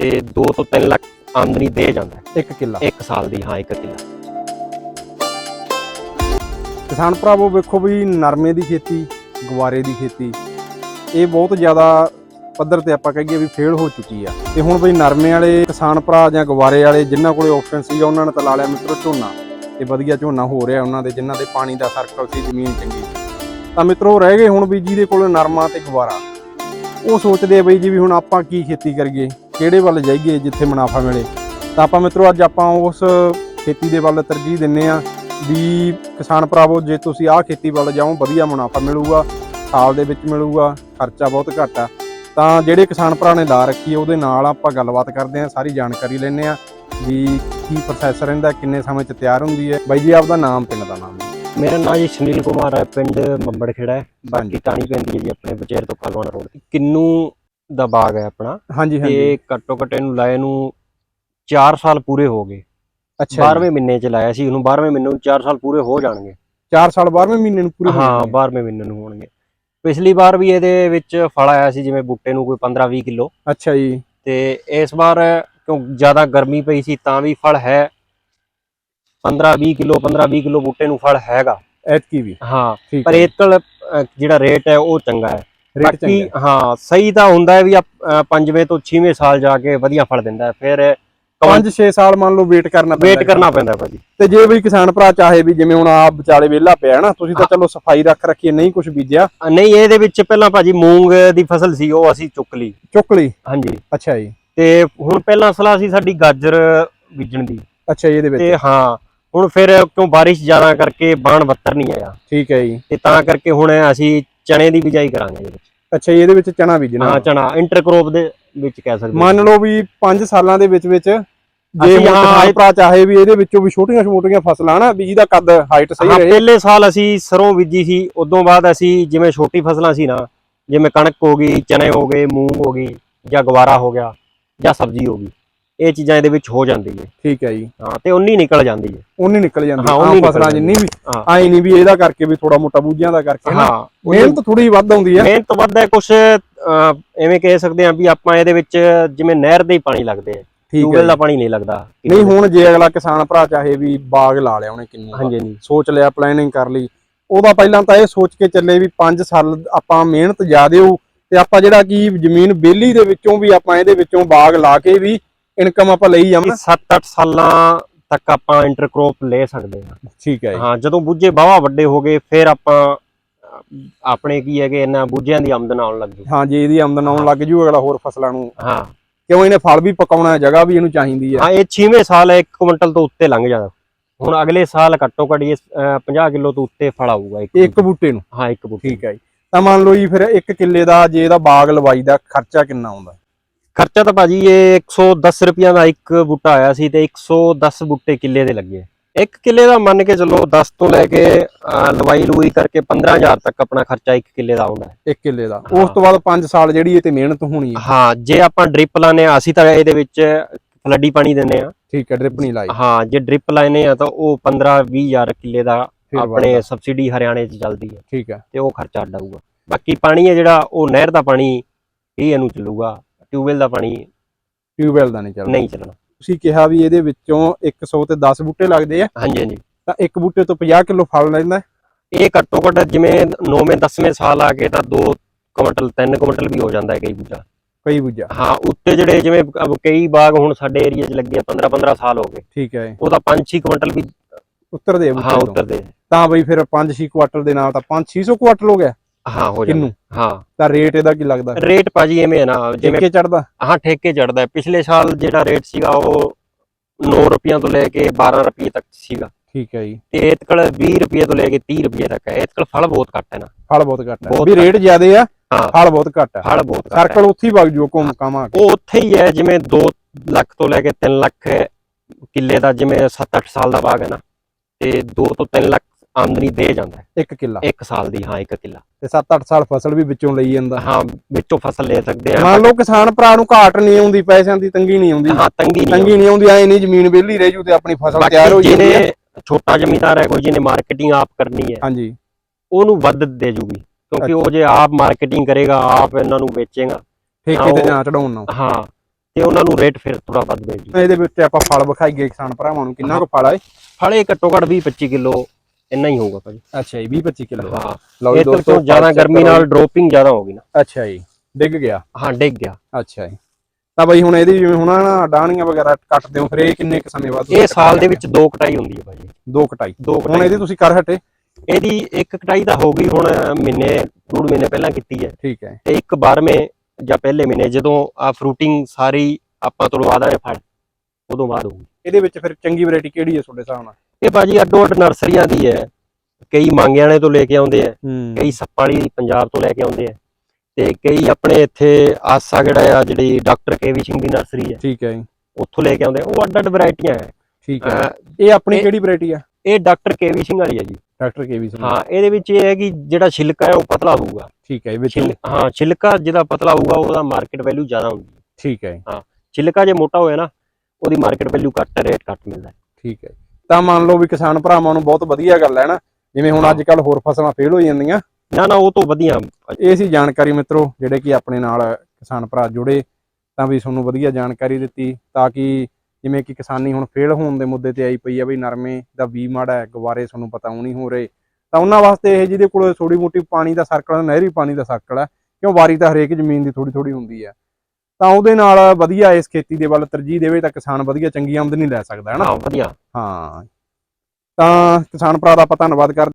ਤੇ 2 ਤੋਂ 3 ਲੱਖ ਆਮਦਨੀ ਦੇ ਜਾਂਦਾ। ਇੱਕ ਕਿੱਲਾ। ਇੱਕ ਸਾਲ ਦੀ ਹਾਂ ਇੱਕ ਕਿੱਲਾ। ਕਿਸਾਨ ਭਰਾਵੋ ਵੇਖੋ ਵੀ ਨਰਮੇ ਦੀ ਖੇਤੀ ਗਵਾਰੇ ਦੀ ਖੇਤੀ ਇਹ ਬਹੁਤ ਜ਼ਿਆਦਾ ਪੱਧਰ ਤੇ ਆਪਾਂ ਕਹੀਏ ਵੀ ਫੇਲ ਹੋ ਚੁੱਕੀ ਆ। ਤੇ ਹੁਣ ਬਈ ਨਰਮੇ ਵਾਲੇ ਕਿਸਾਨ ਭਰਾ ਜਾਂ ਗਵਾਰੇ ਵਾਲੇ ਜਿਨ੍ਹਾਂ ਕੋਲੇ ਆਪਸ਼ਨ ਸੀਗਾ ਉਹਨਾਂ ਨੇ ਤਾਂ ਲਾ ਲਿਆ ਮਿੱਤਰੋ ਝੋਨਾ। ਤੇ ਵਧੀਆ ਝੋਨਾ ਹੋ ਰਿਹਾ ਉਹਨਾਂ ਦੇ ਜਿਨ੍ਹਾਂ ਦੇ ਪਾਣੀ ਦਾ ਸਰਕਲ ਸੀ ਜ਼ਮੀਨ ਚੰਗੀ ਸੀ। ਤਾਂ ਮਿੱਤਰੋ ਰਹਿ ਗਏ ਹੁਣ ਵੀ ਜਿਹਦੇ ਕੋਲ ਨਰਮਾ ਤੇ ਗਵਾਰਾ ਉਹ ਸੋਚਦੇ ਆ ਬਈ ਜੀ ਵੀ ਹੁਣ ਆਪਾਂ ਕੀ ਖੇਤੀ ਕਰੀਏ। ਕਿਹੜੇ ਵੱਲ ਜਾਈਏ ਜਿੱਥੇ ਮੁਨਾਫਾ ਮਿਲੇ। ਤਾਂ ਆਪਾਂ ਮਿੱਤਰੋ ਅੱਜ ਆਪਾਂ ਉਸ ਖੇਤੀ ਦੇ ਵੱਲ ਤਰਜੀਹ ਦਿੰਨੇ ਆ ਵੀ ਕਿਸਾਨ ਭਰਾਵੋ ਜੇ ਤੁਸੀਂ ਆਹ ਖੇਤੀ ਵੱਲ ਜਾਓ ਵਧੀਆ ਮੁਨਾਫਾ ਮਿਲੂਗਾ ਸਾਲ ਦੇ ਵਿੱਚ ਮਿਲੂਗਾ ਖਰਚਾ ਬਹੁਤ ਘੱਟ ਆ। ਤਾਂ ਜਿਹੜੇ ਕਿਸਾਨ ਭਰਾ ਨੇ ਲਾ ਰੱਖੀ ਉਹਦੇ ਨਾਲ ਆਪਾਂ ਗੱਲਬਾਤ ਕਰਦੇ ਆ ਸਾਰੀ ਜਾਣਕਾਰੀ ਲੈਣੇ ਆ ਵੀ ਕੀ ਪ੍ਰੋਸੈਸ ਰਹਿੰਦਾ ਕਿੰਨੇ ਸਮੇਂ ਚ ਤਿਆਰ ਹੁੰਦੀ ਹੈ। ਬਾਈ ਜੀ ਆਪਦਾ ਨਾਮ ਪਿੰਡ ਦਾ ਨਾਮ। ਮੇਰਾ ਨਾਮ ਜੀ ਸੁਨੀਲ ਕੁਮਾਰ ਹੈ ਪਿੰਡ ਮੰਬੜ ਖੇੜਾ ਹੈ। ਬਾਕੀ ਟਾਣੀ ਪੈਂਦੀ ਹੈ ਜੀ ਆਪਣੇ ਬਚੇਰ ਤੋਂ ਕਾਲਵਾਨਾ ਰੋਡ ਕਿੰਨੂ ਦਾ ਬਾਗ ਹੈ ਆਪਣਾ। ਹਾਂਜੀ ਹਾਂਜੀ। ਤੇ ਘੱਟੋ ਘੱਟ ਇਹਨੂੰ ਲਾਏ ਨੂੰ 4 ਸਾਲ ਪੂਰੇ ਹੋ ਗਏ। ਅੱਛਾ 12ਵੇਂ ਮਹੀਨੇ ਚ ਲਾਇਆ ਸੀ ਉਹਨੂੰ 12ਵੇਂ ਮਹੀਨੇ ਨੂੰ 4 ਸਾਲ ਪੂਰੇ ਹੋ ਜਾਣਗੇ। 4 ਸਾਲ 12ਵੇਂ ਮਹੀਨੇ ਨੂੰ ਪੂਰੇ ਹੋ ਹਾਂ ਜਾਣਗੇ। 12ਵੇਂ ਮਹੀਨੇ ਨੂੰ ਹੋਣਗੇ। ਪਿਛਲੀ ਵਾਰ ਵੀ ਇਹਦੇ ਵਿੱਚ ਫਲ ਆਇਆ ਸੀ ਜਿਵੇਂ ਬੂਟੇ ਨੂੰ ਕੋਈ 15-20 ਕਿਲੋ। ਅੱਛਾ ਜੀ। ਤੇ ਇਸ ਵਾਰ ਕਿਉਂ ਜ਼ਿਆਦਾ ਗਰਮੀ ਪਈ ਸੀ ਤਾਂ ਵੀ ਫਲ ਹੈ। 15-20 ਕਿਲੋ 15-20 ਕਿਲੋ ਬੂਟੇ ਨੂੰ ਫਲ ਹੈਗਾ। ਐਤਕੀ ਵੀ। ਹਾਂ ਪਰ ਹੈ ਇਹਕਲ ਜਿਹੜਾ ਰੇਟ ਹੈ ਉਹ ਚੰਗਾ ਹੈ। ਬਾਕੀ ਹਾਂ। ਸਹੀ ਤਾਂ ਹੁੰਦਾ ਹੈ ਵੀ ਆ- ਅ, ਪੰਜਵੇਂ ਤੋਂ 6ਵੇਂ ਸਾਲ ਜਾ ਕੇ ਵਧੀਆ ਫਲ ਦਿੰਦਾ ਹੈ। ਫਿਰ 5-6 ਸਾਲ ਮੰਨ ਲਓ ਵੇਟ ਕਰਨਾ ਪੈਂਦਾ ਵੇਟ ਹੈ। ਕਰਨਾ ਪੈਂਦਾ ਭਾਜੀ। ਤੇ ਜੇ ਵੀ ਕਿਸਾਨ ਭਰਾ ਚਾਹੇ ਵੀ ਜਿਵੇਂ ਹੁਣ ਆਪ ਵਿਚਾਲੇ ਵਿਹਲਾ ਪਿਆ ਨਾ ਤੁਸੀਂ ਤਾਂ ਚਲੋ ਸਫ਼ਾਈ ਰੱਖ ਰੱਖੀ ਨਹੀਂ ਕੁਝ ਬੀਜਿਆ। ਨਹੀਂ ਇਹਦੇ ਵਿੱਚ ਪਹਿਲਾਂ ਭਾਜੀ ਮੂੰਗ ਦੀ ਫਸਲ ਸੀ ਉਹ ਅਸੀਂ ਚੁੱਕ ਲਈ। ਚੁੱਕ ਲਈ? ਹਾਂਜੀ। ਅੱਛਾ ਜੀ। ਤੇ ਹੁਣ ਪਹਿਲਾਂ ਸਲਾਹ ਸੀ ਸਾਡੀ ਗਾਜਰ ਬੀਜਣ ਦੀ। ਅੱਛਾ ਜੀ, ਇਹਦੇ ਵਿੱਚ। ਤੇ ਹਾਂ ਹੁਣ ਫਿਰ ਕਿਉਂ ਬਾਰਿਸ਼ ਜ਼ਿਆਦਾ ਕਰਕੇ ਬਾਣ ਬੱਤਰ ਨਹੀਂ ਆਇਆ। ਠੀਕ ਹੈ ਜੀ। ਤੇ ਤਾਂ ਕਰਕੇ ਹੁਣ ਅਸੀਂ ਚਣੇ ਦੀ ਬਿਜਾਈ ਕਰਾਂਗੇ ਇਹਦੇ ਵਿੱਚ। ਅੱਛਾ ਜੀ, ਇਹਦੇ ਵਿੱਚ ਚਣਾ ਬੀਜਣਾ। ਹਾਂ ਚਣਾ ਇੰਟਰਕ੍ਰੋਪ ਦੇ ਵਿੱਚ ਕਹਿ ਸਕਦੇ ਹਾਂ। ਮੰਨ ਲਓ ਵੀ 5 ਸਾਲਾਂ ਦੇ ਵਿੱਚ ਵਿੱਚ ਜੇ ਅਸੀਂ ਹੁਣ ਹਾਂ, ਕਿਸਾਨ ਭਰਾ ਚਾਹੇ ਵੀ ਇਹਦੇ ਵਿੱਚੋਂ ਵੀ ਛੋਟੀਆਂ ਛੋਟੀਆਂ ਫਸਲਾਂ ਨਾ ਵੀ ਜਿਹਦਾ ਕੱਦ ਹਾਈਟ ਸਹੀ ਰਹੇ। ਪਹਿਲੇ ਸਾਲ ਅਸੀਂ ਸਰੋਂ ਬੀਜੀ ਸੀ ਉਦੋਂ ਬਾਅਦ ਅਸੀਂ ਜਿਵੇਂ ਛੋਟੀ ਫਸਲਾਂ ਸੀ ਨਾ ਜਿਵੇਂ ਕਣਕ ਹੋ ਗਈ ਚਨੇ ਹੋ ਗਏ ਮੂੰਗ ਹੋ ਗਈ ਜਾਂ ਗਵਾਰਾ ਹੋ ਗਿਆ ਜਾਂ ਸਬਜ਼ੀ ਹੋ ਗਈ। ਇਹ ਚੀਜ਼ਾਂ ਇਹਦੇ ਵਿੱਚ ਹੋ ਜਾਂਦੀ ਹੈ। ਠੀਕ ਹੈ ਜੀ। ਹਾਂ ਤੇ ਉਨੀ ਨਿਕਲ ਜਾਂਦੀ ਹੈ। ਉਨੀ ਨਿਕਲ ਜਾਂਦੀ ਹਾਂ, ਨਿਕਲ ਫਸਲਾਂ ਜਿੰਨੀ ਵੀ ਹਾਂ। ਆਈ ਨਹੀਂ ਵੀ ਇਹਦਾ ਕਰਕੇ ਵੀ ਥੋੜਾ ਮੋਟਾ ਬੂਝਿਆਂ ਦਾ ਕਰਕੇ ਹਾਂ ਮਿਹਨਤ ਥੋੜੀ ਵੱਧ ਆਉਂਦੀ ਹੈ। ਮਿਹਨਤ ਵੱਧ ਹੈ ਕੁਝ ਐਵੇਂ ਕਹਿ ਸਕਦੇ ਹਾਂ ਵੀ ਆਪਾਂ ਇਹਦੇ ਵਿੱਚ ਜਿਵੇਂ ਨਹਿਰ ਦੇ ਹੀ ਪਾਣੀ ਲੱਗਦੇ ਆ। ਹੈ ਟਿਊਬਵੈਲ ਦਾ ਪਾਣੀ ਨਹੀਂ ਲੱਗਦਾ। ਨਹੀਂ ਹੁਣ ਜੇ ਅਗਲਾ ਕਿਸਾਨ ਭਰਾ ਚਾਹੇ ਵੀ ਬਾਗ ਲਾ ਲਿਆ ਉਹਨੇ ਕਿੰਨੂੰ ਹਾਂਜੀ ਹਾਂਜੀ। ਸੋਚ ਲਿਆ ਪਲੈਨਿੰਗ ਕਰ ਲਈ। ਉਹਦਾ ਪਹਿਲਾਂ ਤਾਂ ਇਹ ਸੋਚ ਕੇ ਚੱਲੇ ਵੀ 5 ਸਾਲ ਆਪਾਂ ਮਿਹਨਤ ਜ਼ਿਆਦੇ ਹੋ ਤੇ ਆਪਾਂ ਜਿਹੜਾ ਕੀ ਜ਼ਮੀਨ ਬੇਲੀ ਦੇ ਵਿੱਚੋਂ ਵੀ ਆਪਾਂ ਇਹਦੇ ਵਿੱਚੋਂ ਬਾਗ ਲਾ ਕੇ ਵੀ ਇਨਕਮ ਆਪਾਂ ਲਈ ਜਾਵਾਂ 7-8 ਸਾਲਾਂ ਤੱਕ ਆਪਾਂ ਇੰਟਰਕ੍ਰੋਪ ਲੈ ਸਕਦੇ ਹਾਂ। ਠੀਕ ਹੈ ਜੀ। ਹਾਂ ਜਦੋਂ ਬੂਝੇ ਬਾਵਾ ਵੱਡੇ ਹੋ ਗਏ ਫਿਰ ਆਪਾਂ ਆਪਣੇ ਕੀ ਹੈਗੇ ਇਹਨਾਂ ਬੂਝਿਆਂ ਦੀ ਆਮਦਨ ਆਉਣ ਲੱਗੀ ਹਾਂ ਜੇ ਇਹਦੀ ਆਮਦਨ ਆਉਣ ਲੱਗ ਜੂ ਅਗਲਾ ਹੋਰ ਫਸਲਾਂ ਨੂੰ ਹਾਂ। ਕਿਉਂ ਇਹਨੇ ਫਲ ਵੀ ਪਕਾਉਣਾ ਹੈ ਜਗ੍ਹਾ ਵੀ ਇਹਨੂੰ ਚਾਹੀਦੀ ਹੈ ਹਾਂ ਇਹ 6ਵੇਂ ਸਾਲ ਹੈ 1 ਕੁਇੰਟਲ ਤੋਂ ਉੱਤੇ ਲੰਘ ਜਾਂਦਾ। ਹੁਣ ਅਗਲੇ ਸਾਲ ਘੱਟੋ ਘੱਟ ਇਹ ਅਹ, 50 ਕਿਲੋ ਤੋਂ ਉੱਤੇ ਫਲ ਆਊਗਾ ਇੱਕ ਇੱਕ ਬੂਟੇ ਨੂੰ। ਹਾਂ ਇੱਕ ਬੂਟੇ ਠੀਕ ਹੈ ਜੀ। ਤਾਂ ਮੰਨ ਲਓ ਜੀ ਫਿਰ ਇੱਕ ਕਿੱਲੇ ਦਾ ਜੇ ਇਹਦਾ ਬਾਗ ਲਵਾਈ ਦਾ ਖਰਚਾ ਕਿੰਨਾ ਆਉਂਦਾ? ਖਰਚਾ ਤਾਂ ਭਾਜੀ ਇਹ 110 ਰੁਪਈਆ ਦਾ ਇੱਕ ਬੂਟਾ ਆਇਆ ਸੀ ਤੇ 110 ਬੂਟੇ ਕਿੱਲੇ ਦੇ ਲੱਗੇ। ਇੱਕ ਕਿੱਲੇ ਦਾ ਮੰਨ ਕੇ ਚੱਲੋ 10 ਤੋਂ ਲੈ ਕੇ ਲਵਾਈ ਲੂਈ ਕਰਕੇ 15000 ਤੱਕ ਆਪਣਾ ਖਰਚਾ ਇੱਕ ਕਿੱਲੇ ਦਾ ਆਉਂਦਾ ਹੈ। ਇੱਕ ਕਿੱਲੇ ਦਾ। ਉਸ ਤੋਂ ਬਾਅਦ 5 ਸਾਲ ਜਿਹੜੀ ਇਹ ਤੇ ਮਿਹਨਤ ਹੋਣੀ ਹੈ। ਹਾਂ ਜੇ ਆਪਾਂ ਡ੍ਰਿਪ ਲਾਨੇ ਆ ਅਸੀਂ ਤਾਂ ਇਹਦੇ ਵਿੱਚ ਫਲੱਡੀ ਪਾਣੀ ਦਿੰਦੇ ਆ ਠੀਕ ਹੈ ਡ੍ਰਿਪ ਨਹੀਂ ਲਾਈ। ਹਾਂ ਜੇ ਡ੍ਰਿਪ ਲਾਨੇ ਆ ਤਾਂ ਉਹ 15 20000 ਕਿੱਲੇ ਦਾ ਆਪਣੇ। ਸਬਸਿਡੀ ਹਰਿਆਣੇ 'ਚ ਚੱਲਦੀ ਹੈ ਠੀਕ ਹੈ। ਤੇ ਉਹ ਖਰਚਾ ਅੱਡ ਆਊਗਾ। ਬਾਕੀ ਪਾਣੀ ਹੈ ਜਿਹੜਾ ਉਹ ਨਹਿਰ ਦਾ ਪਾਣੀ ਹੀ ਇਹਨੂੰ ਚੱਲੂਗਾ। ਟਿਊਬਵੈਲ ਦਾ ਪਾਣੀ ਟਿਊਬਵੈਲ ਦਾ ਨਹੀਂ ਚੱਲਦਾ। ਨਹੀਂ ਚੱਲਣਾ। ਤੁਸੀਂ ਕਿਹਾ ਵੀ ਇਹਦੇ ਵਿੱਚੋਂ 100 ਤੇ 10 ਬੂਟੇ ਲੱਗਦੇ ਆ। ਹਾਂਜੀ ਹਾਂਜੀ। ਤਾਂ ਇੱਕ ਬੂਟੇ ਤੋਂ 50 ਕਿਲੋ ਫਲ ਲੈਂਦਾ। ਇਹ ਘੱਟੋ ਘੱਟ ਜਿਵੇਂ 9ਵੇਂ 10ਵੇਂ ਸਾਲ ਆ ਗਏ ਤਾਂ 2 ਕੁਇੰਟਲ 3 ਕੁਇੰਟਲ ਵੀ ਹੋ ਜਾਂਦਾ ਹੈ ਕਈ ਬੂਝਾ ਕਈ ਬੂਝਾ ਹਾਂ ਉੱਤੇ ਜਿਹੜੇ ਜਿਵੇਂ ਅਬ ਕਈ ਬਾਗ ਹੁਣ ਸਾਡੇ ਏਰੀਆ 'ਚ ਲੱਗੇ 15 15 ਸਾਲ ਹੋ ਗਏ। ਠੀਕ ਹੈ। ਉਹਦਾ 5-6 ਕੁਇੰਟਲ ਵੀ ਉੱਤਰਦੇ ਆ ਹਾਂ ਬੂਟੇ ਤੋਂ। ਉੱਤਰਦੇ। ਤਾਂ ਬਈ ਫਿਰ 5-6 ਕੁਆਟਰ ਦੇ ਨਾਲ ਤਾਂ 5-600 ਕੁਆਟਰ ਹੋ ਗਿਆ। ਹਾਂ ਹੋ ਜਾਂਦਾ। ਕਿੰਨੂੰ? ਹਾਂ। ਤਾਂ ਰੇਟ ਇਹਦਾ ਕੀ ਲੱਗਦਾ? ਰੇਟ ਭਾਜੀ ਐਵੇਂ ਹੈ ਨਾ ਜਿਵੇਂ ਜਿਵੇਂ ਚੜਦਾ ਹਾਂ ਠੇਕੇ ਚੜਦਾ ਪਿਛਲੇ ਸਾਲ ਜਿਹੜਾ ਰੇਟ ਸੀਗਾ ਉਹ 9 ਰੁਪਈਆਂ ਤੋਂ ਲੈ ਕੇ 12 ਰੁਪਏ ਤੱਕ ਸੀਗਾ। ਠੀਕ ਹੈ ਜੀ। ਤੇ ਇਤਕਲ 20 ਰੁਪਏ ਤੋਂ ਲੈ ਕੇ 30 ਰੁਪਏ ਤੱਕ ਹੈ। ਇਤਕਲ ਫਲ ਬਹੁਤ ਘੱਟ ਹੈ ਨਾ। ਫਲ ਬਹੁਤ ਘੱਟ ਹੈ। ਬਹੁਤ ਵੀ ਰੇਟ ਜ਼ਿਆਦੇ ਆ ਹਾਂ। ਫਲ ਬਹੁਤ ਘੱਟ ਹੈ। ਫਲ ਬਹੁਤ ਘੱਟ ਹੈ। ਸਰਕਲ ਉੱਥੇ ਹੀ ਵਗ ਜੂ ਘੁੰਮ ਕਾਮਾ ਕੇ। ਉਹ ਉੱਥੇ ਹੀ ਹੈ ਜਿਵੇਂ 2 ਲੱਖ ਤੋਂ ਲੈ ਕੇ 3 ਲੱਖ ਕਿੱਲੇ ਦਾ ਜਿਵੇਂ 7-8 ਸਾਲ ਦਾ ਬਾਗ ਹੈ ਨਾ। ਤੇ 2 ਤੋਂ 3 ਲੱਖ ਆਮਦਨੀ ਦੇ ਜਾਂਦਾ ਇੱਕ ਕਿੱਲਾ। ਇੱਕ ਸਾਲ ਦੀ ਹਾਂ ਇੱਕ ਕਿੱਲਾ। ਤੇ 7-8 ਸਾਲ ਫਸਲ ਵੀ ਵਿੱਚੋਂ ਲਈ ਜਾਂਦਾ। ਹਾਂ ਵਿੱਚੋਂ ਫਸਲ ਲੈ ਸਕਦੇ ਆ। ਮੰਨ ਲਓ ਕਿਸਾਨ ਭਰਾ ਨੂੰ ਘਾਟ ਨਹੀਂ ਆਉਂਦੀ ਪੈਸਿਆਂ ਦੀ ਤੰਗੀ ਨਹੀਂ ਆਉਂਦੀ। ਹਾਂ ਤੰਗੀ ਨਹੀਂ ਤੰਗੀ ਨਹੀਂ ਆਉਂਦੀ ਐ ਨਹੀਂ ਜ਼ਮੀਨ ਵਿਹਲੀ ਰਹਿ ਜੂ ਤੇ ਆਪਣੀ ਫਸਲ ਤਿਆਰ ਹੋ ਜਾਂਦੀ ਹੈ ਛੋਟਾ ਜ਼ਮੀਂਦਾਰ ਹੈ ਕੋਈ ਜਿਹਨੇ ਮਾਰਕੀਟਿੰਗ ਆਪ ਕਰਨੀ ਹੈ ਹਾਂਜੀ। ਉਹਨੂੰ ਵੱਧ ਦੇ ਜੂਗੀ। ਕਿਉਂਕਿ ਉਹ ਜੇ ਆਪ ਮਾਰਕੀਟਿੰਗ ਕਰੇਗਾ ਆਪ ਇਹਨਾਂ ਨੂੰ ਵੇਚੇਗਾ ਠੇਕੇ ਤੇ ਜਾਂ ਚੜਾਉਣ ਨਾਲ ਹਾਂ ਤੇ ਉਹਨਾਂ ਨੂੰ ਰੇਟ ਫਿਰ ਥੋੜਾ ਵੱਧ ਮਿਲ ਜੀ। ਇਹਦੇ ਵਿੱਚ ਆਪਾਂ ਫਲ ਵਿਖਾਈਏ ਕਿਸਾਨ ਭਰਾਵਾਂ ਨੂੰ ਕਿੰਨਾ ਕੁ ਫਲ ਆ ਇਹ? ਫਲੇ ਘੱਟੋ ਘੱਟ 20 25 ਕਿਲੋ ਇੰਨਾ ਹੀ ਹੋਊਗਾ ਭਾਜੀ। ਅੱਛਾ ਜੀ 20 25 ਕਿਲੋ। ਹਾਂ। ਲਓ ਜੀ ਇਹ ਦੋਸਤੋ ਤੋਂ ਜ਼ਿਆਦਾ ਗਰਮੀ ਨਾਲ ਡ੍ਰੋਪਿੰਗ ਜ਼ਿਆਦਾ ਹੋ ਗਈ ਨਾ। ਅੱਛਾ ਜੀ ਡਿੱਗ ਗਿਆ? ਹਾਂ ਡਿੱਗ ਗਿਆ। ਅੱਛਾ ਜੀ। ਤਾਂ ਬਈ ਹੁਣ ਇਹਦੀ ਜਿਵੇਂ ਹੁਣ ਨਾ ਡਾਣੀਆਂ ਵਗੈਰਾ ਕੱਟਦੇ ਹੋ ਫਿਰ ਇਹ ਕਿੰਨੇ ਕੁ ਸਮੇਂ ਬਾਅਦ ਇਹ ਸਾਲ ਦੇ ਵਿੱਚ ਦੋ ਕਟਾਈ ਹੁੰਦੀ ਹੈ ਭਾਜੀ। ਦੋ ਕਟਾਈ। ਦੋ ਹੁਣ ਇਹਦੀ ਤੁਸੀਂ ਕਰ ਹਟੇ? ਇਹਦੀ ਇੱਕ ਕਟਾਈ ਤਾਂ ਹੋ ਗਈ ਹੁਣ ਮਹੀਨੇ ਡੂਢ ਮਹੀਨੇ ਪਹਿਲਾਂ ਕੀਤੀ ਹੈ। ਠੀਕ ਹੈ। ਤੇ ਇੱਕ 12ਵੇਂ ਜਾਂ ਪਹਿਲੇ ਮਹੀਨੇ ਜਦੋਂ ਆ ਫਰੂਟਿੰਗ ਸਾਰੀ ਆਪਾਂ ਤੁੜਵਾ ਦਾਂਗੇ ਫੜ ਉਦੋਂ ਬਾਅਦ ਹੋਊਗੀ। ਇਹਦੇ ਵਿੱਚ ਫਿਰ ਚੰਗੀ ਵੈਰਾਈਟੀ ਕਿਹੜੀ ਹੈ ਤੁਹਾਡੇ ਹਿਸਾਬ ਨਾਲ? ਇਹ ਭਾਜੀ ਅੱਡੋ ਅੱਡ ਨਰਸਰੀਆਂ ਦੀ ਹੈ। ਕਈ ਮੰਗਿਆਣੇ ਤੋਂ ਲੈ ਕੇ ਆਉਂਦੇ ਆ ਹੂੰ। ਕਈ ਸੱਪਾਲੀ ਪੰਜਾਬ ਤੋਂ ਲੈ ਕੇ ਆਉਂਦੇ ਆ ਤੇ ਕਈ ਆਪਣੇ ਇੱਥੇ ਆਸਾ ਜਿਹੜਾ ਆ ਜਿਹੜੀ ਡਾਕਟਰ ਕੇਵੀ ਸਿੰਘ ਦੀ ਨਰਸਰੀ ਹੈ। ਠੀਕ ਹੈ ਜੀ। ਉੱਥੋਂ ਲੈ ਕੇ ਆਉਂਦੇ ਉਹ ਅੱਡ ਅੱਡ ਵੈਰਾਈਟੀਆਂ ਹੈ। ਠੀਕ ਹੈ। ਇਹ ਆਪਣੀ ਕਿਹੜੀ ਵੈਰਾਈਟੀ ਆ? ਇਹ ਡਾਕਟਰ ਕੇਵੀ ਸਿੰਘ ਵਾਲੀ ਹੈ ਜੀ। Doctor KV Singh. ਹਾਂ ਇਹਦੇ ਵਿੱਚ ਇਹ ਹੈ ਕਿ ਜਿਹੜਾ ਛਿਲਕਾ ਹੈ ਉਹ ਪਤਲਾ ਹੋਊਗਾ। ਠੀਕ ਹੈ ਵਿੱਚ ਹਾਂ ਛਿਲਕਾ ਜਿਹਦਾ ਪਤਲਾ ਹੋਊਗਾ ਉਹਦਾ ਮਾਰਕੀਟ ਵੈਲਿਊ ਜ਼ਿਆਦਾ ਹੁੰਦੀ ਹੈ। ਠੀਕ ਹੈ ਜੀ, ਛਿਲਕਾ ਜੇ ਮੋਟਾ ਹੋਇਆ ਨਾ ਉਹਦੀ ਮਾਰਕੀਟ ਵੈਲਿਊ ਘੱਟ ਰੇਟ ਘੱਟ ਮਿਲਦਾ ਹੈ। ਠੀਕ ਹੈ ਤਾਂ ਮੰਨ ਲਓ ਵੀ ਕਿਸਾਨ ਭਰਾਵਾਂ ਨੂੰ ਬਹੁਤ ਵਧੀਆ ਗੱਲ ਹੈ ਨਾ ਜਿਵੇਂ ਹੁਣ ਹਾਂ। ਅੱਜ ਕੱਲ ਹੋਰ ਫਸਲਾਂ ਫੇਲ ਹੋ ਜਾਂਦੀਆਂ। ਨਾ ਨਾ ਉਹ ਤੋਂ ਵਧੀਆ। ਇਹ ਸੀ ਜਾਣਕਾਰੀ ਮਿੱਤਰੋ ਜਿਹੜੇ ਕਿ ਆਪਣੇ ਨਾਲ ਕਿਸਾਨ ਭਰਾ ਜੁੜੇ ਤਾਂ ਵੀ ਤੁਹਾਨੂੰ ਵਧੀਆ ਜਾਣਕਾਰੀ ਦਿੱਤੀ ਤਾਂ ਕਿ ਜਿਵੇਂ ਕਿ ਕਿਸਾਨੀ ਹੁਣ ਫੇਲ ਹੋਣ ਦੇ ਮੁੱਦੇ ਤੇ ਆਈ ਪਈ ਆ ਵੀ ਨਰਮੇ ਦਾ ਵੀ ਮਾੜਾ ਹੈ ਗਵਾਰੇ ਤੁਹਾਨੂੰ ਪਤਾ ਉਹ ਨਹੀਂ ਹੋ ਰਹੇ। ਤਾਂ ਉਹਨਾਂ ਵਾਸਤੇ ਇਹ ਜਿਹਦੇ ਕੋਲ ਥੋੜੀ ਮੋਟੀ ਪਾਣੀ ਦਾ ਸਰਕਲ ਨਹਿਰੀ ਪਾਣੀ ਦਾ ਸਰਕਲ ਹੈ ਕਿਉਂ ਵਾਰੀ ਤਾਂ ਹਰੇਕ ਜ਼ਮੀਨ ਦੀ ਥੋੜੀ ਥੋੜੀ ਹੁੰਦੀ ਆ ਤਾਂ ਉਹਦੇ ਨਾਲ ਵਧੀਆ ਇਸ ਖੇਤੀ ਦੇ ਵੱਲ ਤਰਜੀਹ ਦੇਵੇ ਤਾਂ ਕਿਸਾਨ ਵਧੀਆ ਚੰਗੀ ਆਮਦਨੀ ਲੈ ਸਕਦਾ ਹੈ ਨਾ? ਵਧੀਆ। ਹਾਂ। ਤਾਂ ਕਿਸਾਨ ਭਰਾ ਦਾ ਆਪਾਂ ਧੰਨਵਾਦ ਕਰਦੇ